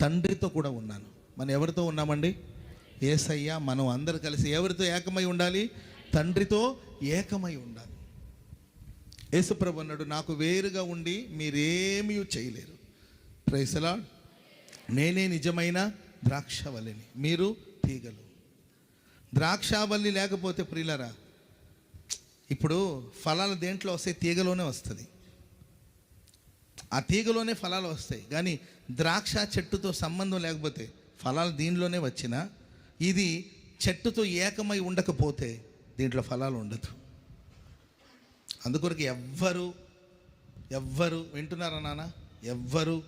తండ్రితో కూడా ఉన్నాను. మనం ఎవరితో ఉన్నామండి? ఏసయ్య మనం అందరు కలిసి ఎవరితో ఏకమై ఉండాలి? తండ్రితో ఏకమై ఉండాలి. యేసుప్రభు అన్నాడు నాకు వేరుగా ఉండి మీరేమీ చేయలేరు. ప్రైసలా నేనే నిజమైన ద్రాక్షవల్లిని. మీరు తీగలు. ద్రాక్షావల్లి లేకపోతే ప్రియులరా ఇప్పుడు ఫలాలు దేంట్లో వస్తాయి? తీగలోనే వస్తుంది. ఆ తీగలోనే ఫలాలు వస్తాయి. కానీ ద్రాక్ష చెట్టుతో సంబంధం లేకపోతే ఫలాలు దీనిలోనే వచ్చినా ఇది చెట్టుతో ఏకమై ఉండకపోతే దీంట్లో ఫలాలు ఉండదు. అందుకొరకు ఎవ్వరు ఎవ్వరు వింటున్నారా నాన్న? ఎవ్వరు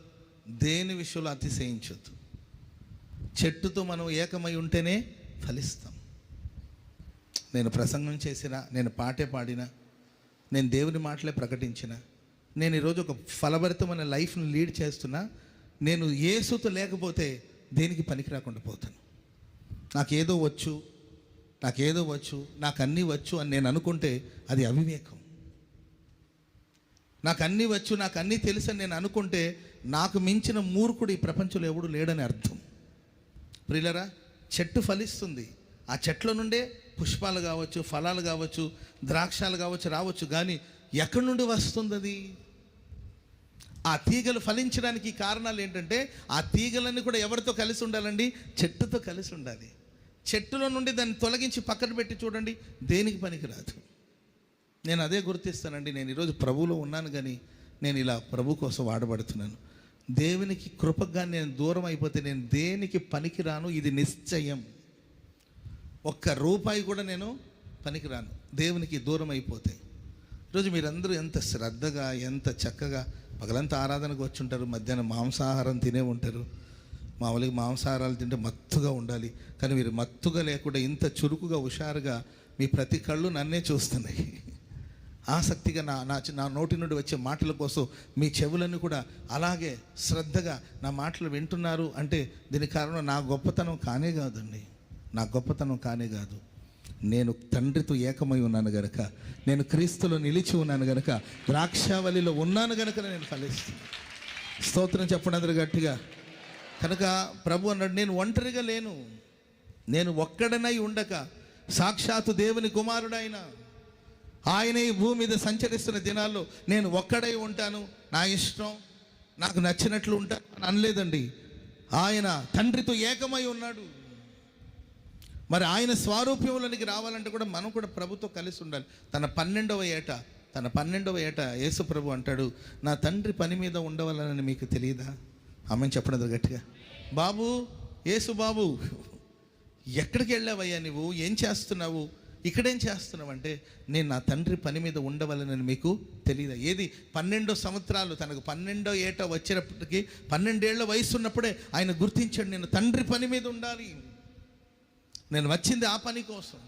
దేని విషయంలో అతిశయించొద్దు. చెట్టుతో మనం ఏకమై ఉంటేనే ఫలిస్తాం. నేను ప్రసంగం చేసిన నేను పాటే పాడిన నేను దేవుని మాటలే ప్రకటించిన నేను ఈరోజు ఒక ఫలభరితమైన లైఫ్ను లీడ్ చేస్తున్నా. నేను ఏసుతో లేకపోతే దేనికి పనికి రాకుండా పోతాను. నాకేదో వచ్చు నాకేదో వచ్చు నాకు అన్నీ వచ్చు అని నేను అనుకుంటే అది అవివేకం. నాకు అన్నీ వచ్చు నాకు అన్నీ తెలుసు అని నేను అనుకుంటే నాకు మించిన మూర్ఖుడు ఈ ప్రపంచంలో ఎవడు లేడని అర్థం. ప్రియులరా చెట్టు ఫలిస్తుంది. ఆ చెట్ల నుండే పుష్పాలు కావచ్చు ఫలాలు కావచ్చు ద్రాక్షాలు కావచ్చు రావచ్చు కానీ ఎక్కడి నుండి వస్తుంది అది ఆ తీగలు ఫలించడానికి కారణాలు ఏంటంటే ఆ తీగలన్నీ కూడా ఎవరితో కలిసి ఉండాలండి? చెట్టుతో కలిసి ఉండాలి. చెట్టులో నుండి దాన్ని తొలగించి పక్కన పెట్టి చూడండి దేనికి పనికిరాదు. నేను అదే గుర్తిస్తానండి నేను ఈరోజు ప్రభువులో ఉన్నాను కానీ నేను ఇలా ప్రభు కోసం వాడబడుతున్నాను. దేవునికి కృపగా నేను దూరం అయిపోతే నేను దేనికి పనికిరాను? ఇది నిశ్చయం. ఒక్క రూపాయి కూడా నేను పనికిరాను. దేవునికి దూరం అయిపోతే. ఈరోజు మీరందరూ ఎంత శ్రద్ధగా ఎంత చక్కగా పగలంతా ఆరాధనకు వచ్చి ఉంటారు మధ్యాహ్నం మాంసాహారం తినే ఉంటారు. మామూలుగా మాంసాహారాలు తింటే మత్తుగా ఉండాలి. కానీ మీరు మత్తుగా లేకుండా ఇంత చురుకుగా హుషారుగా మీ ప్రతి కళ్ళు నన్నే చూస్తున్నాయి. ఆసక్తిగా నా నా నా నోటి నుండి వచ్చే మాటల కోసం మీ చెవులన్నీ కూడా అలాగే శ్రద్ధగా నా మాటలు వింటున్నారు అంటే దీనికి కారణం నా గొప్పతనం కానే కాదండి. నా గొప్పతనం కానే కాదు. నేను తండ్రితో ఏకమై ఉన్నాను గనక నేను క్రీస్తులో నిలిచి ఉన్నాను గనక ద్రాక్షావళిలో ఉన్నాను గనక నేను ఫలిస్తాను స్తోత్రం చెప్పండి అందరు గట్టిగా. కనుక ప్రభు అన్నాడు నేను ఒంటరిగా లేను. నేను ఒక్కడనై ఉండక సాక్షాత్తు దేవుని కుమారుడైన ఆయన ఈ భూమి మీద సంచరిస్తున్న దినాల్లో నేను ఒక్కడై ఉంటాను. నా ఇష్టం నాకు నచ్చినట్లు ఉంటాను అని అనలేదండి. ఆయన తండ్రితో ఏకమై ఉన్నాడు. మరి ఆయన స్వారూప్యంలోనికి రావాలంటే కూడా మనం కూడా ప్రభుతో కలిసి ఉండాలి. తన పన్నెండవ ఏట తన పన్నెండవ ఏట యేసు ప్రభు అంటాడు నా తండ్రి పని మీద ఉండవాలని మీకు తెలియదా? ఆమె చెప్పడం గట్టిగా. బాబు యేసు బాబు ఎక్కడికి వెళ్ళావయ్యా నువ్వు ఏం చేస్తున్నావు? ఇక్కడేం చేస్తున్నావు? అంటే నేను నా తండ్రి పని మీద ఉండవలనని మీకు తెలియదా ఏది? పన్నెండో సంవత్సరాలు తనకు పన్నెండో ఏట వచ్చేటప్పటికి పన్నెండేళ్ళ వయసు ఉన్నప్పుడే ఆయన గుర్తించాడు నేను తండ్రి పని మీద ఉండాలి. నేను వచ్చింది ఆ పని కోసం.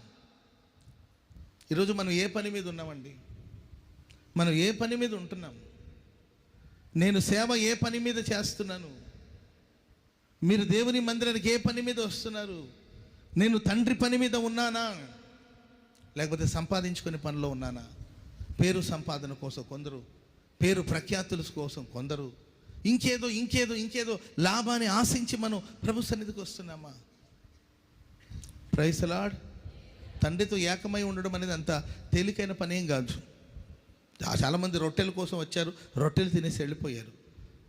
ఈరోజు మనం ఏ పని మీద ఉన్నామండి? మనం ఏ పని మీద ఉంటున్నాం? నేను సేవ ఏ పని మీద చేస్తున్నాను? మీరు దేవుని మందిరానికి ఏ పని మీద వస్తున్నారు? నేను తండ్రి పని మీద ఉన్నానా? లేకపోతే సంపాదించుకునే పనిలో ఉన్నానా? పేరు సంపాదన కోసం కొందరు పేరు ప్రఖ్యాతుల కోసం కొందరు ఇంకేదో ఇంకేదో ఇంకేదో లాభాన్ని ఆశించి మనం ప్రభు సన్నిధికి వస్తున్నామా? ప్రైసలాడ్ తండ్రితో ఏకమై ఉండడం అనేది అంత తేలికైన పనేం కాదు. చాలామంది రొట్టెల కోసం వచ్చారు రొట్టెలు తినేసి వెళ్ళిపోయారు.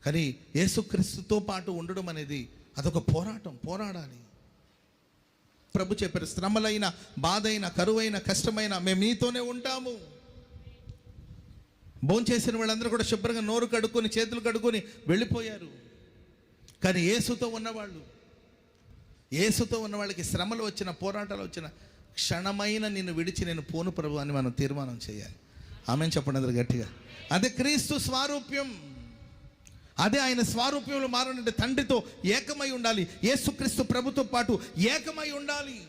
కానీ యేసుక్రీస్తుతో పాటు ఉండడం అనేది అదొక పోరాటం పోరాడాలి. ప్రభు చెప్పారు శ్రమలైన బాధైన కరువైన కష్టమైన మేము మీతోనే ఉంటాము. భోంచేసిన వాళ్ళందరూ కూడా శుభ్రంగా నోరు కడుక్కొని చేతులు కడుక్కొని వెళ్ళిపోయారు. కానీ ఏసుతో ఉన్నవాళ్ళు యేసుతో ఉన్న వాళ్ళకి శ్రమలు వచ్చిన పోరాటాలు వచ్చిన క్షణమైన నిన్ను విడిచి నేను పోను ప్రభు అని మనం తీర్మానం చేయాలి. ఆమె చెప్పండి అందరు గట్టిగా. అదే క్రీస్తు స్వారూప్యం. అదే ఆయన స్వారూప్యంలో మారాలంటే తండ్రితో ఏకమై ఉండాలి. యేసుక్రీస్తు ప్రభుతో పాటు ఏకమై ఉండాలి.